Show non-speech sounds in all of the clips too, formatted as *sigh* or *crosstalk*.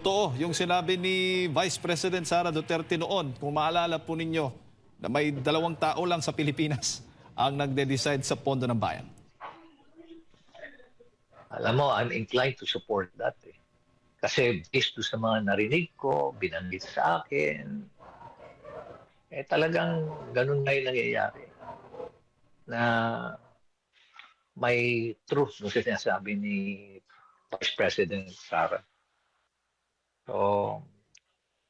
Totoo, yung sinabi ni Vice President Sara Duterte noon, kung maalala po ninyo, na may dalawang tao lang sa Pilipinas *laughs* ang nagde-decide sa pondo ng bayan. Alam mo, I'm inclined to support that eh. Kasi based sa mga narinig ko, binanggit sa akin, eh talagang ganun na yung nangyayari. Na may truth no sa sinasabi ni Vice President Sara. So,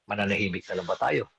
mananahimik na lang ba tayo?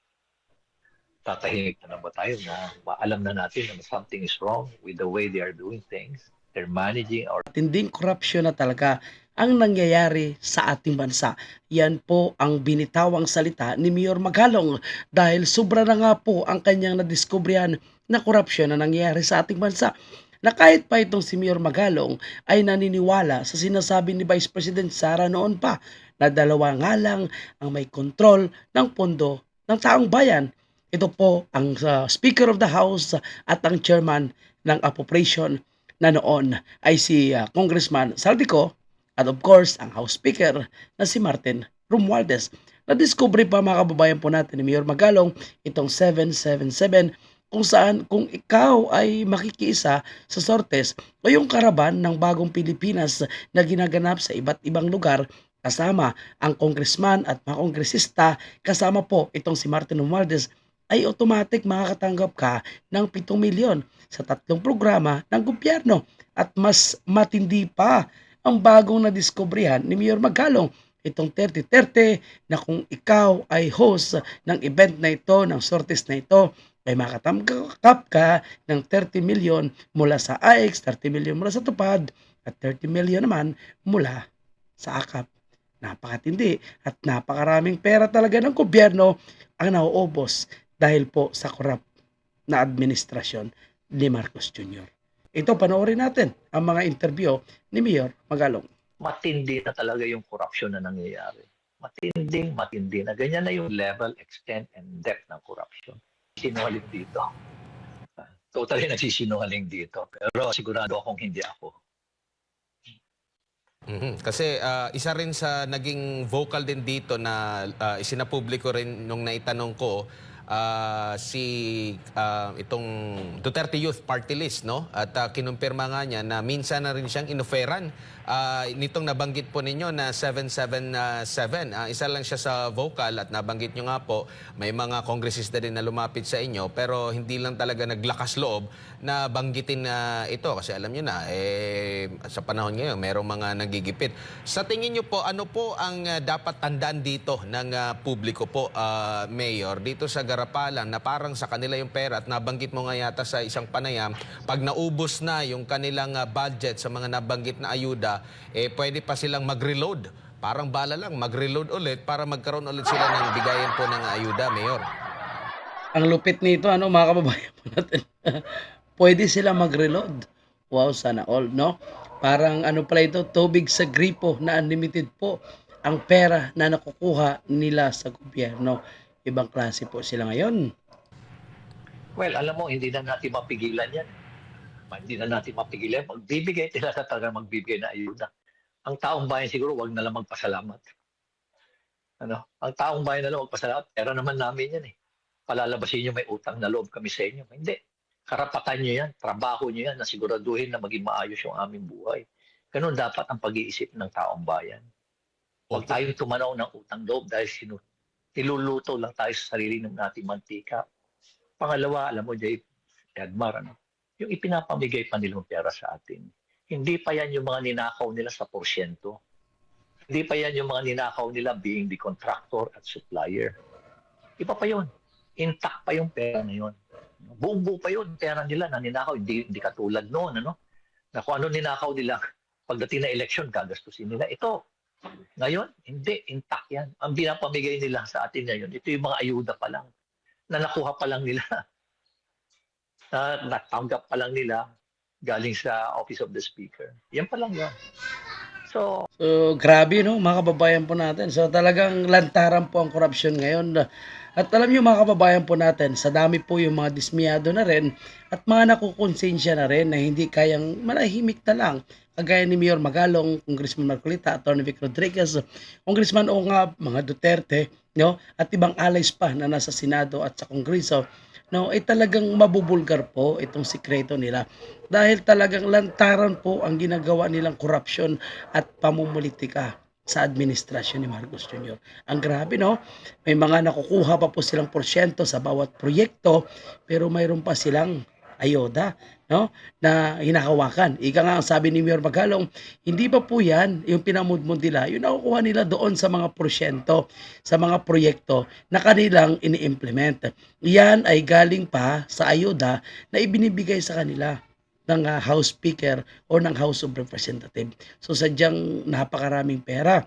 Tatahimik na lang ba tayo na alam na natin na something is wrong with the way they are doing things? They're managing our tinding korupsyon na talaga ang nangyayari sa ating bansa. Yan po ang binitawang salita ni Mayor Magalong dahil sobra na nga po ang kanyang nadiskubrihan na korupsyon na nangyayari sa ating bansa na kahit pa itong si Mayor Magalong ay naniniwala sa sinasabi ni Vice President Sara noon pa na dalawa nga lang ang may kontrol ng pondo ng taong bayan. Ito po ang uh, Speaker of the House at ang Chairman ng Appropriation na noon ay si uh, Congressman Saldico at of course ang House Speaker na si Martin Romualdez. Na-discover pa mga kababayan po natin ni Mayor Magalong itong 777 kung saan kung ikaw ay makikiisa sa sortes o yung karaban ng bagong Pilipinas na ginaganap sa iba't ibang lugar kasama ang congressman at mga kongresista. Kasama po itong si Martin Romualdez. Ay automatic makakatanggap ka ng 7 milyon sa tatlong programa ng gobyerno. At mas matindi pa ang bagong nadiskubrihan ni Mayor Magalong itong 30-30 na kung ikaw ay host ng event na ito, ng sorties na ito, ay makatanggap ka ng 30 milyon mula sa AX, 30 milyon mula sa Tupad, at 30 milyon naman mula sa AKAP. Napakatindi at napakaraming pera talaga ng gobyerno ang nauubos dahil po sa korap na administrasyon ni Marcos Jr. Ito, panoorin natin ang mga interview ni Mayor Magalong. matindi na talaga yung corruption na nangyayari. Matinding, matindi na. Ganyan na yung level, extent, and depth ng corruption. Sinungaling dito. Totally nagsisinungaling dito. Pero sigurado akong hindi ako. Mhm. Kasi ah, isa rin sa naging vocal din dito na ah, isinapubliko rin nung naitanong ko ah, si ah, itong Duterte Youth Party List no at ah, kinumpirma nga niya na minsan na rin siyang inoferan ah, nitong nabanggit po ninyo na 777 Ah, isa lang siya sa vocal at nabanggit nyo nga po may mga kongresista din na lumapit sa inyo pero hindi lang talaga naglakas loob na banggitin na ito kasi alam niyo na eh sa panahon ngayon merong mga nagigipit. Sa tingin niyo po ano po ang ah, dapat tandaan dito ng ah, publiko po ah, mayor dito sa Garapalan na parang sa kanila yung pera at nabanggit mo nga yata sa isang panayam pag naubos na yung kanilang ah, budget sa mga nabanggit na ayuda eh pwede pa silang mag-reload. Parang bala lang mag-reload ulit para magkaroon ulit sila ng bigayan po ng ayuda, mayor. Ang lupit nito, ano, mga kababayan po natin. *laughs* Pwede sila mag-reload. Wow, sana all, no? Parang ano pala ito, tubig sa gripo na unlimited po ang pera na nakukuha nila sa gobyerno. Ibang klase po sila ngayon. Well, alam mo, hindi na natin mapigilan yan. Hindi na natin mapigilan. Magbibigay sila sa talaga magbibigay na ayuda. Ang taong bayan siguro wag na lang magpasalamat. Ano? Ang taong bayan na lang magpasalamat. Pera naman namin yan eh. Palalabasin nyo may utang na loob kami sa inyo. Hindi. Karapatan nyo yan. Trabaho nyo yan na siguraduhin na maging maayos yung aming buhay. Ganun dapat ang pag-iisip ng taong bayan. Huwag tayong tumanaw ng utang loob dahil sinu niluluto lang tayo sa sarili ng ating mantika. Pangalawa, alam mo, Jay, Edmar, ano, yung ipinapamigay pa nilang pera sa atin, hindi pa yan yung mga ninakaw nila sa porsyento. Hindi pa yan yung mga ninakaw nila being the contractor at supplier. Iba pa yun. Intact pa yung pera na yun. Buong buo pa yun, pera nila na ninakaw. Hindi, hindi katulad noon, ano? Na kung ano ninakaw nila, pagdating na election, gagastusin nila. Ito, ngayon, hindi, intact yan. Ang pinapamigay nila sa atin ngayon, ito yung mga ayuda pa lang, na nakuha pa lang nila, *laughs* na natanggap pa lang nila galing sa Office of the Speaker. Yan pa lang yan. So, So, grabe, no, mga kababayan po natin. So, talagang lantaran po ang korupsyon ngayon. At alam niyo mga kababayan po natin, sa dami po yung mga dismiyado na rin at mga nakukonsensya na rin na hindi kayang manahimik na lang kagaya ni Mayor Magalong, Congressman Marcolita, Atty. Vic Rodriguez, Congressman Onga, mga Duterte, no? At ibang allies pa na nasa Senado at sa Kongreso, no? Ay talagang mabubulgar po itong sikreto nila dahil talagang lantaran po ang ginagawa nilang korupsyon at pamumulitika sa administrasyon ni Marcos Jr. Ang grabe, no? May mga nakukuha pa po silang porsyento sa bawat proyekto, pero mayroon pa silang ayoda, no? Na hinahawakan. Ika nga ang sabi ni Mayor Magalong, hindi pa po yan, yung pinamudmod nila, yung nakukuha nila doon sa mga porsyento, sa mga proyekto na kanilang ini-implement. Yan ay galing pa sa ayoda na ibinibigay sa kanila ng ah, House Speaker o ng House of Representatives. So sadyang napakaraming pera.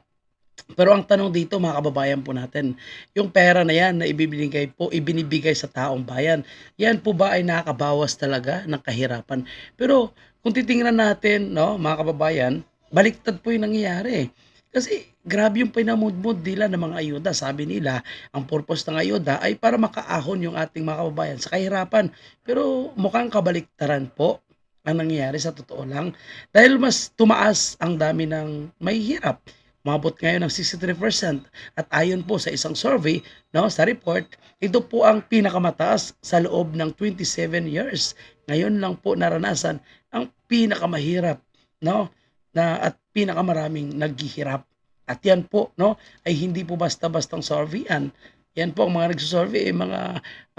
Pero ang tanong dito mga kababayan po natin, yung pera na yan na ibibigay po, ibinibigay sa taong bayan, yan po ba ay nakakabawas talaga ng kahirapan? Pero kung titingnan natin, no, mga kababayan, baliktad po yung nangyayari. Kasi grabe yung pinamudmud nila ng mga ayuda. Sabi nila, ang purpose ng ayuda ay para makaahon yung ating mga kababayan sa kahirapan. Pero mukhang kabaliktaran po ang nangyayari sa totoo lang. Dahil mas tumaas ang dami ng may hirap. Umabot ngayon ng 63% at ayon po sa isang survey no, sa report, ito po ang pinakamataas sa loob ng 27 years. Ngayon lang po naranasan ang pinakamahirap no, na at pinakamaraming naghihirap. At yan po no, ay hindi po basta-bastang survey yan. Yan po ang mga nagsusurvey, ay mga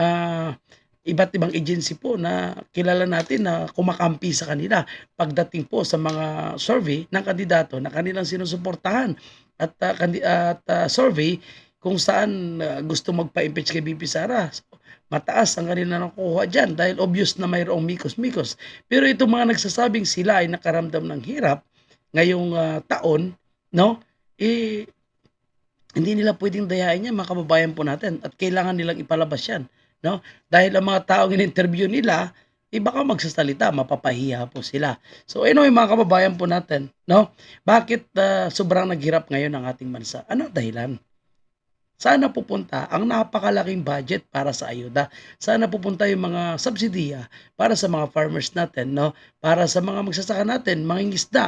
ah, iba't ibang agency po na kilala natin na kumakampi sa kanila pagdating po sa mga survey ng kandidato na kanilang sinusuportahan at kandi- at ah, survey kung saan ah, gusto magpa-impeach kay BP Sara. So, mataas ang kanila nakukuha dyan dahil obvious na mayroong mikos-mikos. Pero itong mga nagsasabing sila ay nakaramdam ng hirap ngayong ah, taon, no? Eh, hindi nila pwedeng dayain yan, mga kababayan po natin. At kailangan nilang ipalabas yan. No? Dahil ang mga taong in-interview nila, eh baka magsasalita, mapapahiya po sila. So anyway mga kababayan po natin, no? Bakit ah, sobrang naghirap ngayon ang ating bansa? Ano dahilan? Sana pupunta ang napakalaking budget para sa ayuda. Sana pupunta yung mga subsidiya para sa mga farmers natin, no? Para sa mga magsasaka natin, mga ingisda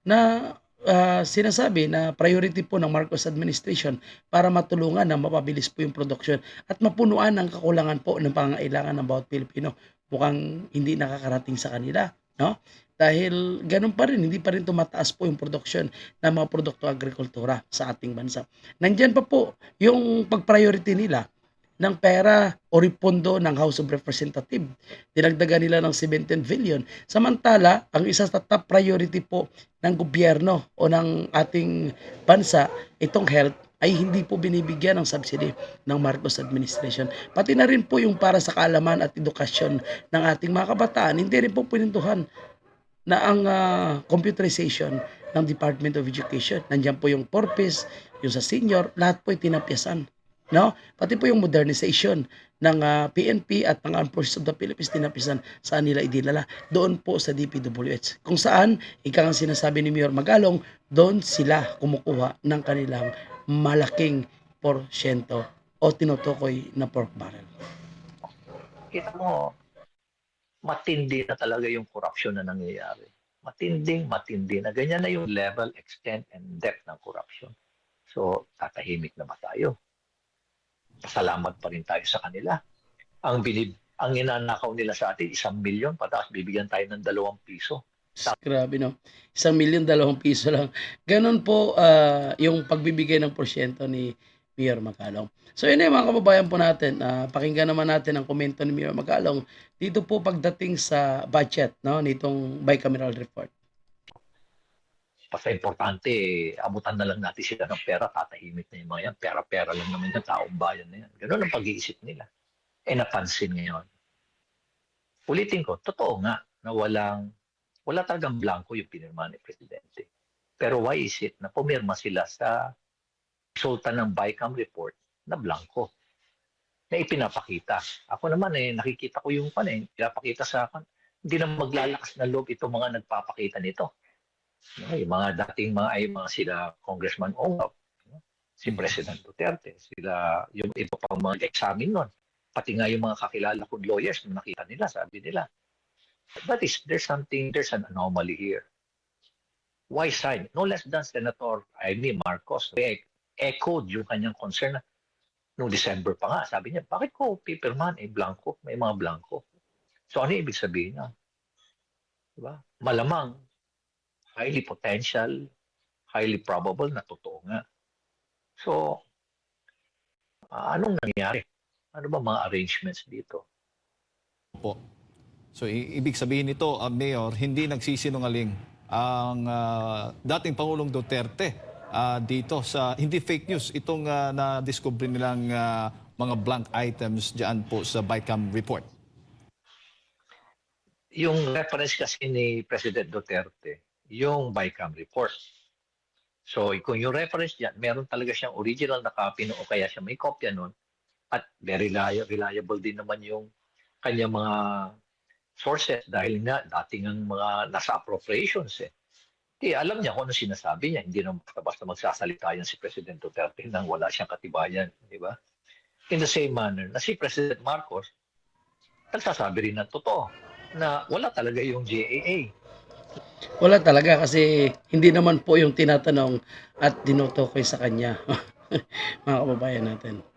na ah, sinasabi na priority po ng Marcos administration para matulungan na mapabilis po yung production at mapunuan ang kakulangan po ng pangangailangan ng bawat Pilipino. Mukhang hindi nakakarating sa kanila, no? Dahil ganun pa rin, hindi pa rin tumataas po yung production ng mga produkto agrikultura sa ating bansa. Nandyan pa po yung pag-priority nila ng pera o ripondo ng House of Representatives. Dinagdagan nila ng 17 billion. Samantala, ang isa sa top priority po ng gobyerno o ng ating bansa, itong health, ay hindi po binibigyan ng subsidy ng Marcos administration. Pati na rin po yung para sa kaalaman at edukasyon ng ating mga kabataan, hindi rin po pinintuhan na ang ah, computerization ng Department of Education. Nandiyan po yung purpose, yung sa senior, lahat po ay tinapyasan. No? Pati po yung modernization ng ah, PNP at ng Armed Forces of the Philippines tinapisan saan nila idinala doon po sa DPWH. Kung saan, ika ang sinasabi ni Mayor Magalong, doon sila kumukuha ng kanilang malaking porsyento o tinutukoy na pork barrel. Kita mo, matindi na talaga yung corruption na nangyayari. Matinding, matindi na. Ganyan na yung level, extent, and depth ng corruption. So, tatahimik na ba tayo? Pasalamat pa rin tayo sa kanila. Ang binib ang inanakaw nila sa atin, isang milyon, pataas bibigyan tayo ng dalawang piso. Grabe no. Isang milyon, dalawang piso lang. Ganon po ah, yung pagbibigay ng porsyento ni Mayor Magalong. So yun eh, mga kababayan po natin. ah, pakinggan naman natin ang komento ni Mayor Magalong dito po pagdating sa budget no nitong bicameral report. Basta importante, abutan na lang natin sila ng pera, tatahimik na yung mga yan. Pera-pera lang naman yung taong bayan na yan. Ganun ang pag-iisip nila. Eh, napansin ngayon. Ulitin ko, totoo nga na walang, wala talagang blanco yung pinirma ni Presidente. Pero why is it na pumirma sila sa resulta ng BICAM report na blanco? Na ipinapakita. Ako naman eh, nakikita ko yung pan eh, pinapakita sa akin. Hindi na maglalakas na loob itong mga nagpapakita nito. No, yung mga dating mga ay mga sila Congressman Ongap, no? si President Duterte, sila yung iba pang mga examine nun. Pati nga yung mga kakilala kong lawyers, nung nakita nila, sabi nila, that is, there's something, there's an anomaly here. Why sign? No less than Senator Amy Marcos eh, echoed yung kanyang concern na noong December pa nga. Sabi niya, bakit ko paperman? Eh, blanco. May mga blanco. So ano ibig sabihin niya? Diba? Malamang, highly potential, highly probable na totoo nga. So, ah, anong nangyari? Ano ba mga arrangements dito? Po. So ibig sabihin nito, uh, Mayor, hindi nagsisinungaling ang ah, dating Pangulong Duterte ah, dito sa hindi fake news itong uh, na-discover nilang ah, mga blank items diyan po sa BICAM report. Yung reference kasi ni President Duterte, yung BICAM report. So, kung yung reference niyan, meron talaga siyang original na copy no, o kaya siya may kopya nun, at very reliable, din naman yung kanyang mga sources dahil nga dating ang mga nasa appropriations eh. Di, alam niya kung ano sinasabi niya. Hindi naman basta magsasalita yan si President Duterte nang wala siyang katibayan. Di ba? In the same manner na si President Marcos, nagsasabi rin ng totoo na wala talaga yung JAA. Wala talaga kasi hindi naman po yung tinatanong at dinutukoy sa kanya. *laughs* Mga kababayan natin.